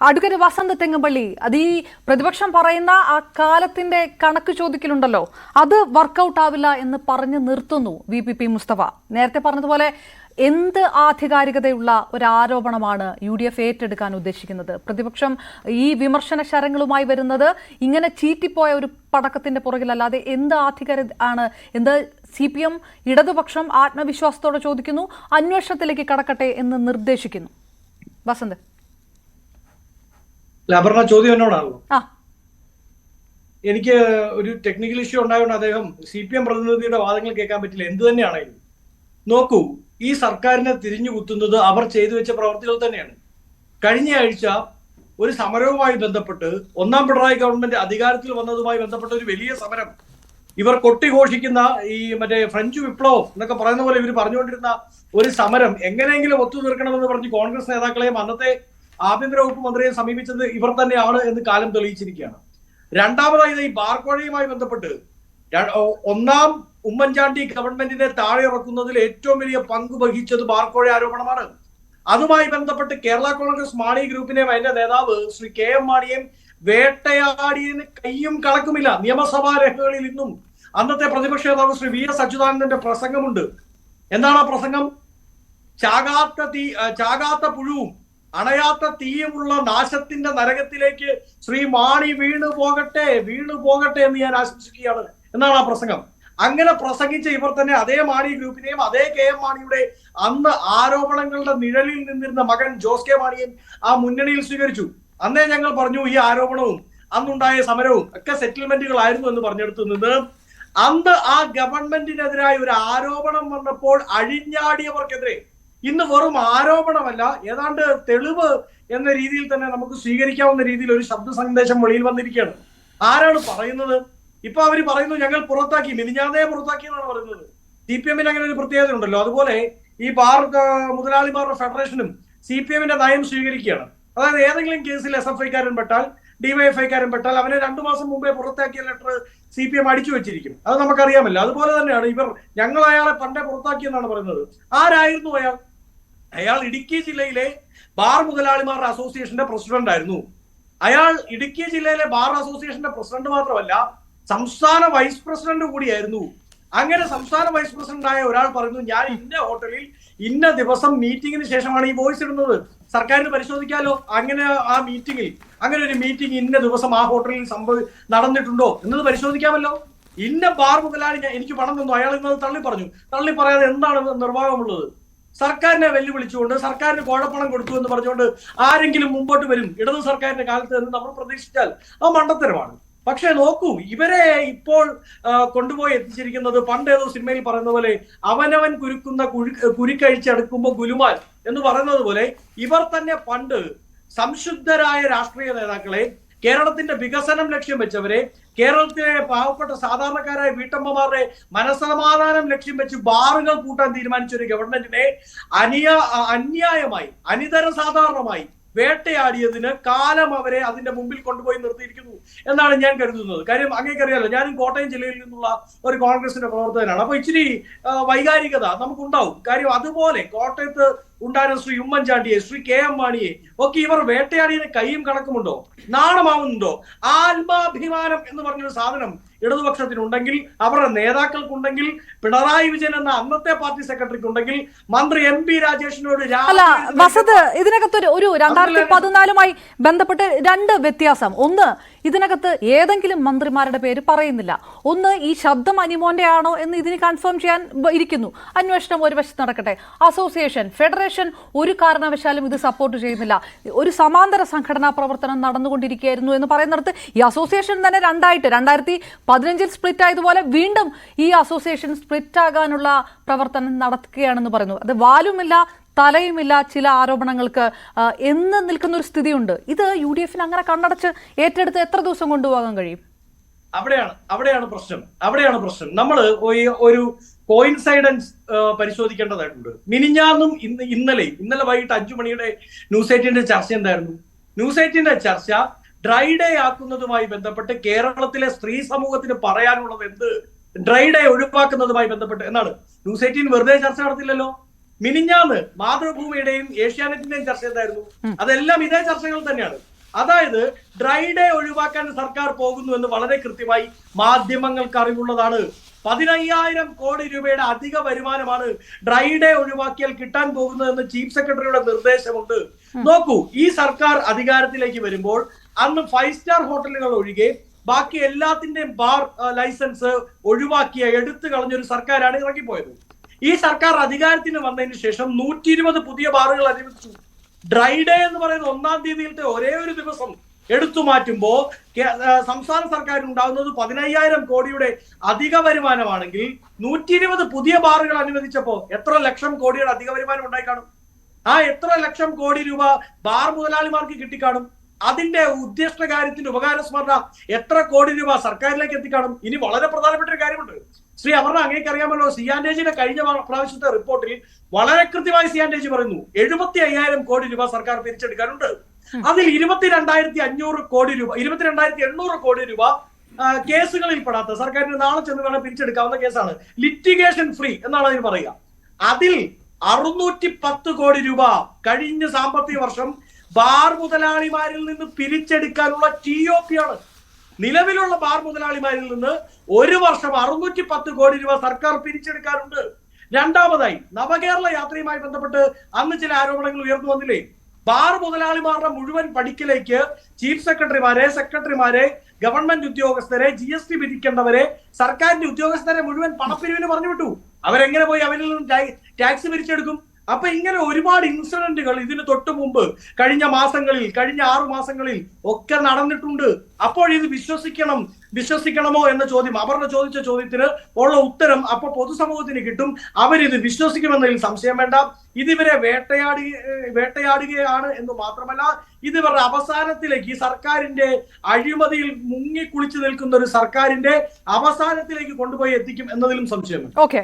Advocate വസന്ത തെങ്ങമ്പള്ളി അത് ഈ പ്രതിപക്ഷം പറയുന്ന ആ കാലത്തിന്റെ കണക്ക് ചോദിക്കലുണ്ടല്ലോ അത് വർക്കൗട്ട് ആവില്ല എന്ന് പറഞ്ഞ് നിർത്തുന്നു വി പി പി മുസ്തഫ. നേരത്തെ പറഞ്ഞതുപോലെ എന്ത് ആധികാരികതയുള്ള ഒരു ആരോപണമാണ് യു ഡി എഫ് ഏറ്റെടുക്കാൻ ഉദ്ദേശിക്കുന്നത്? പ്രതിപക്ഷം ഈ വിമർശന ശരങ്ങളുമായി വരുന്നത് ഇങ്ങനെ ചീറ്റിപ്പോയ ഒരു പടക്കത്തിന്റെ പുറകിലല്ലാതെ എന്ത് ആധികാരിക ആണ്? എന്ത് സി പി എം ഇടതുപക്ഷം ആത്മവിശ്വാസത്തോടെ ചോദിക്കുന്നു അന്വേഷണത്തിലേക്ക് കടക്കട്ടെ എന്ന് നിർദ്ദേശിക്കുന്നു. വസന്ത്. അപർണ ചോദ്യം എന്നോടാണല്ലോ. എനിക്ക് ഒരു ടെക്നിക്കൽ ഇഷ്യൂ ഉണ്ടായതുകൊണ്ട് അദ്ദേഹം സി പി എം പ്രതിനിധിയുടെ വാദങ്ങൾ കേൾക്കാൻ പറ്റില്ല. എന്ത് തന്നെയാണെങ്കിലും നോക്കൂ ഈ സർക്കാരിനെ തിരിഞ്ഞു കുത്തുന്നത് അവർ ചെയ്തു വെച്ച പ്രവർത്തികൾ തന്നെയാണ്. കഴിഞ്ഞ ആഴ്ച ഒരു സമരവുമായി ബന്ധപ്പെട്ട് ഒന്നാം പിണറായി ഗവൺമെന്റ് അധികാരത്തിൽ വന്നതുമായി ബന്ധപ്പെട്ട ഒരു വലിയ സമരം. ഇവർ കൊട്ടിഘോഷിക്കുന്ന ഈ മറ്റേ ഫ്രഞ്ച് വിപ്ലവം എന്നൊക്കെ പറയുന്ന പോലെ ഇവർ പറഞ്ഞുകൊണ്ടിരുന്ന ഒരു സമരം എങ്ങനെയെങ്കിലും ഒത്തുതീർക്കണമെന്ന് പറഞ്ഞ് കോൺഗ്രസ് നേതാക്കളെയും അന്നത്തെ ആഭ്യന്തര വകുപ്പ് മന്ത്രിയെ സമീപിച്ചത് ഇവർ തന്നെയാണ് എന്ന് കാലം തെളിയിച്ചിരിക്കുകയാണ്. രണ്ടാമതായി ഈ ബാർക്കോഴയുമായി ബന്ധപ്പെട്ട് ഒന്നാം ഉമ്മൻചാണ്ടി ഗവൺമെന്റിനെ താഴെ ഇറക്കുന്നതിൽ ഏറ്റവും വലിയ പങ്ക് വഹിച്ചത് ബാർക്കോഴ ആരോപണമാണ്. അതുമായി ബന്ധപ്പെട്ട് കേരള കോൺഗ്രസ് മാണി ഗ്രൂപ്പിനെ അതിന്റെ നേതാവ് ശ്രീ കെ എം മാണിയെയും വേട്ടയാടിയതിന് കയ്യും കണക്കുമില്ല. നിയമസഭാ രേഖകളിൽ ഇന്നും അന്നത്തെ പ്രതിപക്ഷ നേതാവ് ശ്രീ വി എസ് അച്യുതാനന്ദന്റെ പ്രസംഗമുണ്ട്. എന്താണ് ആ പ്രസംഗം? ചാകാത്ത തീ ചാകാത്ത പുഴുവും അണയാത്ത തീയുമുള്ള നാശത്തിന്റെ നരകത്തിലേക്ക് ശ്രീ മാണി വീണു പോകട്ടെ വീണു പോകട്ടെ എന്ന് ഞാൻ ആശംസിക്കുകയാണ്. എന്നാണ് ആ പ്രസംഗം. അങ്ങനെ പ്രസംഗിച്ച ഇവർ തന്നെ അതേ മാണി ഗ്രൂപ്പിനെയും അതേ കെ എം മാണിയുടെ അന്ന് ആരോപണങ്ങളുടെ നിഴലിൽ നിന്നിരുന്ന മകൻ ജോസ് കെ മാണിയും ആ മുന്നണിയിൽ സ്വീകരിച്ചു. അന്നേ ഞങ്ങൾ പറഞ്ഞു ഈ ആരോപണവും അന്നുണ്ടായ സമരവും ഒക്കെ സെറ്റിൽമെന്റുകളായിരുന്നു എന്ന് പറഞ്ഞെടുത്തു നിന്ന് അന്ന് ആ ഗവൺമെന്റിനെതിരായ ഒരു ആരോപണം വന്നപ്പോൾ അഴിഞ്ഞാടിയവർക്കെതിരെ ഇന്ന് വെറും ആരോപണമല്ല ഏതാണ്ട് തെളിവ് എന്ന രീതിയിൽ തന്നെ നമുക്ക് സ്വീകരിക്കാവുന്ന രീതിയിൽ ഒരു ശബ്ദ സന്ദേശം വെളിയിൽ വന്നിരിക്കുകയാണ്. ആരാണ് പറയുന്നത്? ഇപ്പൊ അവർ പറയുന്നു ഞങ്ങൾ പുറത്താക്കി മിനിഞ്ഞാതെ പുറത്താക്കി എന്നാണ് പറയുന്നത്. സി പി എമ്മിന് അങ്ങനെ ഒരു പ്രത്യേകത ഉണ്ടല്ലോ. അതുപോലെ ഈ ബാർ മുതലാളിമാരുടെ ഫെഡറേഷനും സി പി എമ്മിന്റെ നയം സ്വീകരിക്കുകയാണ്. അതായത് ഏതെങ്കിലും കേസിൽ എസ് എഫ് ഐക്കാരൻ പെട്ടാൽ ഡിവൈഎഫ്ഐക്കാരൻ പെട്ടാൽ അവനെ രണ്ടു മാസം മുമ്പേ പുറത്താക്കിയ ലെറ്റർ സി പി എം അടിച്ചു വെച്ചിരിക്കും. അത് നമുക്കറിയാമല്ലോ. അതുപോലെ തന്നെയാണ് ഇവർ ഞങ്ങൾ അയാളെ പണ്ടേ പുറത്താക്കിയെന്നാണ് പറയുന്നത്. ആരായിരുന്നു അയാൾ? അയാൾ ഇടുക്കി ജില്ലയിലെ ബാർ മുതലാളിമാരുടെ അസോസിയേഷന്റെ പ്രസിഡന്റ് ആയിരുന്നു. അയാൾ ഇടുക്കി ജില്ലയിലെ ബാർ അസോസിയേഷന്റെ പ്രസിഡന്റ് മാത്രമല്ല സംസ്ഥാന വൈസ് പ്രസിഡന്റ് കൂടിയായിരുന്നു. അങ്ങനെ സംസ്ഥാന വൈസ് പ്രസിഡന്റ് ആയ ഒരാൾ പറയുന്നു ഞാൻ ഇന്ന ഹോട്ടലിൽ ഇന്ന ദിവസം മീറ്റിംഗിന് ശേഷമാണ് ഈ വോയിസ് ഇടുന്നത്. സർക്കാരിന് പരിശോധിക്കാലോ? അങ്ങനെ ആ മീറ്റിംഗിൽ അങ്ങനെ ഒരു മീറ്റിംഗ് ഇന്ന ദിവസം ആ ഹോട്ടലിൽ സംഭവി നടന്നിട്ടുണ്ടോ? എന്നത് പരിശോധിക്കാമല്ലോ. ഇന്ന ബാർ മുതലാളി എനിക്ക് പണം തന്നു. അയാൾ ഇന്നത് തള്ളി പറഞ്ഞു തള്ളി പറയാതെ എന്താണ് നിർവാഹമുള്ളത്? സർക്കാരിനെ വെല്ലുവിളിച്ചുകൊണ്ട് സർക്കാരിന് കോഴപ്പണം കൊടുത്തു എന്ന് പറഞ്ഞുകൊണ്ട് ആരെങ്കിലും മുമ്പോട്ട് വരും. ഇടതു സർക്കാരിന്റെ കാലത്ത് നിന്ന് നമ്മൾ പ്രതീക്ഷിച്ചാൽ ആ മണ്ടത്തരമാണ്. പക്ഷെ നോക്കൂ ഇവരെ ഇപ്പോൾ കൊണ്ടുപോയി എത്തിച്ചിരിക്കുന്നത് പണ്ട് ഏതോ സിനിമയിൽ പറയുന്ന പോലെ അവനവൻ കുരുക്കുന്ന കുഴി കുരുക്കഴിച്ചെടുക്കുമ്പോൾ ഗുലുമാൽ എന്ന് പറയുന്നത് പോലെ ഇവർ തന്നെ പണ്ട് സംശുദ്ധരായ രാഷ്ട്രീയ നേതാക്കളെ കേരളത്തിന്റെ വികസനം ലക്ഷ്യം വെച്ചവരെ കേരളത്തിലെ പാവപ്പെട്ട സാധാരണക്കാരായ വീട്ടമ്മമാരുടെ മനസമാധാനം ലക്ഷ്യം വെച്ച് ബാറുകൾ കൂട്ടാൻ തീരുമാനിച്ച ഒരു ഗവൺമെന്റിനെ അനിയ അന്യായമായി അനിതര സാധാരണമായി വേട്ടയാടിയതിന് കാലം അവരെ അതിന്റെ മുമ്പിൽ കൊണ്ടുപോയി നിർത്തിയിരിക്കുന്നു എന്നാണ് ഞാൻ കരുതുന്നത്. കാര്യം അങ്ങേക്കറിയാലോ ഞാനും കോട്ടയം ജില്ലയിൽ നിന്നുള്ള ഒരു കോൺഗ്രസിന്റെ പ്രവർത്തകനാണ്. അപ്പൊ ഇച്ചിരി വൈകാരികത നമുക്കുണ്ടാവും. കാര്യം അതുപോലെ കോട്ടയത്ത് ഉണ്ടായിരുന്ന ശ്രീ ഉമ്മൻചാണ്ടിയെ ശ്രീ കെ എം മാണിയെ ഒക്കെ ഇവർ വേട്ടയാടിയതിന് കൈയും കണക്കുമുണ്ടോ? നാണമാവുന്നുണ്ടോ? ആത്മാഭിമാനം എന്ന് പറഞ്ഞൊരു സാധനം ഇടതുപക്ഷത്തിനുണ്ടെങ്കിൽ അവരുടെ നേതാക്കൾക്കുണ്ടെങ്കിൽ പിണറായി വിജയൻ എന്ന അന്നത്തെ പാർട്ടി സെക്രട്ടറിക്ക് ഉണ്ടെങ്കിൽ മന്ത്രി എം പി രാജേഷിനോട് അല്ല വസത് ഇതിനകത്ത് ഒരു രണ്ടായിരത്തി പതിനാലുമായി ബന്ധപ്പെട്ട് രണ്ട് വ്യത്യാസം. ഒന്ന് ഇതിനകത്ത് ഏതെങ്കിലും മന്ത്രിമാരുടെ പേര് പറയുന്നില്ല. ഒന്ന് ഈ ശബ്ദം അനിമോന്റെ ആണോ എന്ന് ഇതിന് കൺഫേം ചെയ്യാൻ ഇരിക്കുന്നു. അന്വേഷണം ഒരു വശത്ത് നടക്കട്ടെ. അസോസിയേഷൻ ഫെഡറേഷൻ ഒരു കാരണവശാലും ഇത് സപ്പോർട്ട് ചെയ്യുന്നില്ല. ഒരു സമാന്തര സംഘടനാ പ്രവർത്തനം നടന്നുകൊണ്ടിരിക്കുകയായിരുന്നു എന്ന് പറയുന്നിടത്ത് ഈ അസോസിയേഷൻ തന്നെ രണ്ടായിട്ട് രണ്ടായിരത്തി പതിനഞ്ചിൽ സ്പ്ലിറ്റ് ആയതുപോലെ വീണ്ടും ഈ അസോസിയേഷൻ സ്പ്ലിറ്റ് ആകാനുള്ള പ്രവർത്തനം നടക്കുകയാണെന്ന് പറയുന്നു. അത് വാലുമില്ല തലയുമില്ല ചില ആരോപണങ്ങൾക്ക് എന്ന് നിൽക്കുന്ന ഒരു സ്ഥിതിയുണ്ട്. ഇത് യു ഡി എഫിന് അങ്ങനെ കണ്ണടച്ച് ഏറ്റെടുത്ത് എത്ര ദിവസം കൊണ്ടുപോകാൻ കഴിയും? അവിടെയാണ് അവിടെയാണ് പ്രശ്നം അവിടെയാണ് പ്രശ്നം. നമ്മൾ ഒരു കോയിൻസൈഡൻസ് പരിശോധിക്കേണ്ടതായിട്ടുണ്ട്. മിനിഞ്ഞാന്നും ഇന്ന് ഇന്നലെ ഇന്നലെ വൈകിട്ട് അഞ്ചു മണിയുടെ ന്യൂസ് എയ്റ്റിന്റെ ചർച്ച എന്തായിരുന്നു? ന്യൂസ് എയ്റ്റിന്റെ ചർച്ച ഡ്രൈ ഡേ ആക്കുന്നതുമായി ബന്ധപ്പെട്ട് കേരളത്തിലെ സ്ത്രീ സമൂഹത്തിന് പറയാനുള്ളത് എന്ത്? ഡ്രൈ ഡേ ഒഴിവാക്കുന്നതുമായി ബന്ധപ്പെട്ട് എന്നാണ്. ന്യൂസ് എയ്റ്റീൻ വെറുതെ ചർച്ച നടത്തില്ലല്ലോ? മിനിഞ്ഞാന്ന് മാതൃഭൂമിയുടെയും ഏഷ്യാനെറ്റിന്റെയും ചർച്ച എന്തായിരുന്നു? അതെല്ലാം ഇതേ ചർച്ചകൾ തന്നെയാണ്. അതായത് ഡ്രൈ ഡേ ഒഴിവാക്കാൻ സർക്കാർ പോകുന്നു എന്ന് വളരെ കൃത്യമായി മാധ്യമങ്ങൾക്ക് അറിവുള്ളതാണ്. പതിനയ്യായിരം കോടി രൂപയുടെ അധിക വരുമാനമാണ് ഡ്രൈ ഡേ ഒഴിവാക്കിയാൽ കിട്ടാൻ പോകുന്നതെന്ന് ചീഫ് സെക്രട്ടറിയുടെ നിർദ്ദേശമുണ്ട്. നോക്കൂ ഈ സർക്കാർ അധികാരത്തിലേക്ക് വരുമ്പോൾ അന്ന് ഫൈവ് സ്റ്റാർ ഹോട്ടലുകൾ ഒഴികെ ബാക്കി എല്ലാത്തിന്റെയും ബാർ ലൈസൻസ് ഒഴിവാക്കിയ എടുത്തു കളഞ്ഞൊരു സർക്കാരാണ് ഇറങ്ങിപ്പോയത്. ഈ സർക്കാർ അധികാരത്തിന് വന്നതിന് ശേഷം നൂറ്റി ഇരുപത് പുതിയ ബാറുകൾ അനുവദിച്ചു. ഡ്രൈ ഡേ എന്ന് പറയുന്ന ഒന്നാം തീയതിയിലത്തെ ഒരേ ഒരു ദിവസം എടുത്തു മാറ്റുമ്പോൾ സംസ്ഥാന സർക്കാരിന് ഉണ്ടാകുന്നത് പതിനയ്യായിരം കോടിയുടെ അധിക വരുമാനമാണെങ്കിൽ നൂറ്റി ഇരുപത് പുതിയ ബാറുകൾ അനുവദിച്ചപ്പോ എത്ര ലക്ഷം കോടിയുടെ അധിക വരുമാനം ഉണ്ടായിക്കാണും ആ എത്ര ലക്ഷം കോടി രൂപ ബാർ മുതലാളിമാർക്ക് കിട്ടിക്കാണും? അതിന്റെ ഉദ്ദേശ കാര്യത്തിന്റെ ഉപകാര സ്മരണ എത്ര കോടി രൂപ സർക്കാരിലേക്ക് എത്തിക്കാണും? ഇനി വളരെ പ്രധാനപ്പെട്ട ഒരു കാര്യമുണ്ട്. ശ്രീ അമർണ അങ്ങേക്ക് അറിയാമല്ലോ സിയാൻഡേജിന്റെ കഴിഞ്ഞ പ്ര- പ്രാവശ്യത്തെ റിപ്പോർട്ടിൽ വളരെ കൃത്യമായി സിയാൻഡേജ് പറയുന്നു എഴുപത്തി അയ്യായിരം കോടി രൂപ സർക്കാർ പിരിച്ചെടുക്കാനുണ്ട്. അതിൽ ഇരുപത്തിരണ്ടായിരത്തി അഞ്ഞൂറ് കോടി രൂപ ഇരുപത്തിരണ്ടായിരത്തി എണ്ണൂറ് കോടി രൂപ കേസുകളിൽ പെടാത്ത സർക്കാരിന് നാളെ ചെന്ന് വേണം പിരിച്ചെടുക്കാവുന്ന കേസാണ്. ലിറ്റിഗേഷൻ ഫ്രീ എന്നാണ് അതിന് പറയുക. അതിൽ അറുന്നൂറ്റി പത്ത് കോടി രൂപ കഴിഞ്ഞ സാമ്പത്തിക വർഷം ബാർ മുതലാളിമാരിൽ നിന്ന് പിരിച്ചെടുക്കാനുള്ള ടി ഒ പി ആണ്. നിലവിലുള്ള ബാർ മുതലാളിമാരിൽ നിന്ന് ഒരു വർഷം അറുന്നൂറ്റി പത്ത് കോടി രൂപ സർക്കാർ പിരിച്ചെടുക്കാറുണ്ട് രണ്ടാമതായി നവകേരള യാത്രയുമായി ബന്ധപ്പെട്ട് അന്ന് ചില ആരോപണങ്ങൾ ഉയർന്നു വന്നില്ലേ? ബാർ മുതലാളിമാരുടെ മുഴുവൻ പടിക്കിലേക്ക് ചീഫ് സെക്രട്ടറിമാരെ സെക്രട്ടറിമാരെ ഗവൺമെന്റ് ഉദ്യോഗസ്ഥരെ ജി എസ് ടി വിധിക്കേണ്ടവരെ സർക്കാരിന്റെ ഉദ്യോഗസ്ഥരെ മുഴുവൻ പണപ്പിരിവിന് പറഞ്ഞു വിട്ടു. അവരെങ്ങനെ പോയി അവരിൽ നിന്ന് ടാക്സ് പിരിച്ചെടുക്കും? അപ്പൊ ഇങ്ങനെ ഒരുപാട് ഇൻസിഡന്റുകൾ ഇതിന് തൊട്ട് മുമ്പ് കഴിഞ്ഞ മാസങ്ങളിൽ കഴിഞ്ഞ ആറു മാസങ്ങളിൽ ഒക്കെ നടന്നിട്ടുണ്ട്. അപ്പോൾ ഇത് വിശ്വസിക്കണം. വിശ്വസിക്കണമോ എന്ന ചോദ്യം അപർണ ചോദിച്ച ചോദ്യത്തിന് ഉള്ള ഉത്തരം അപ്പൊ പൊതുസമൂഹത്തിന് കിട്ടും. അവരിത് വിശ്വസിക്കുമെന്നതിൽ സംശയം വേണ്ട. ഇതിവരെ വേട്ടയാടി വേട്ടയാടുകയാണ് എന്ന് മാത്രമല്ല ഇതിവരുടെ അവസാനത്തിലേക്ക് ഈ സർക്കാരിന്റെ അഴിമതിയിൽ മുങ്ങി കുളിച്ചു നിൽക്കുന്ന ഒരു സർക്കാരിന്റെ അവസാനത്തിലേക്ക് കൊണ്ടുപോയി എത്തിക്കും എന്നതിലും സംശയം ഓക്കെ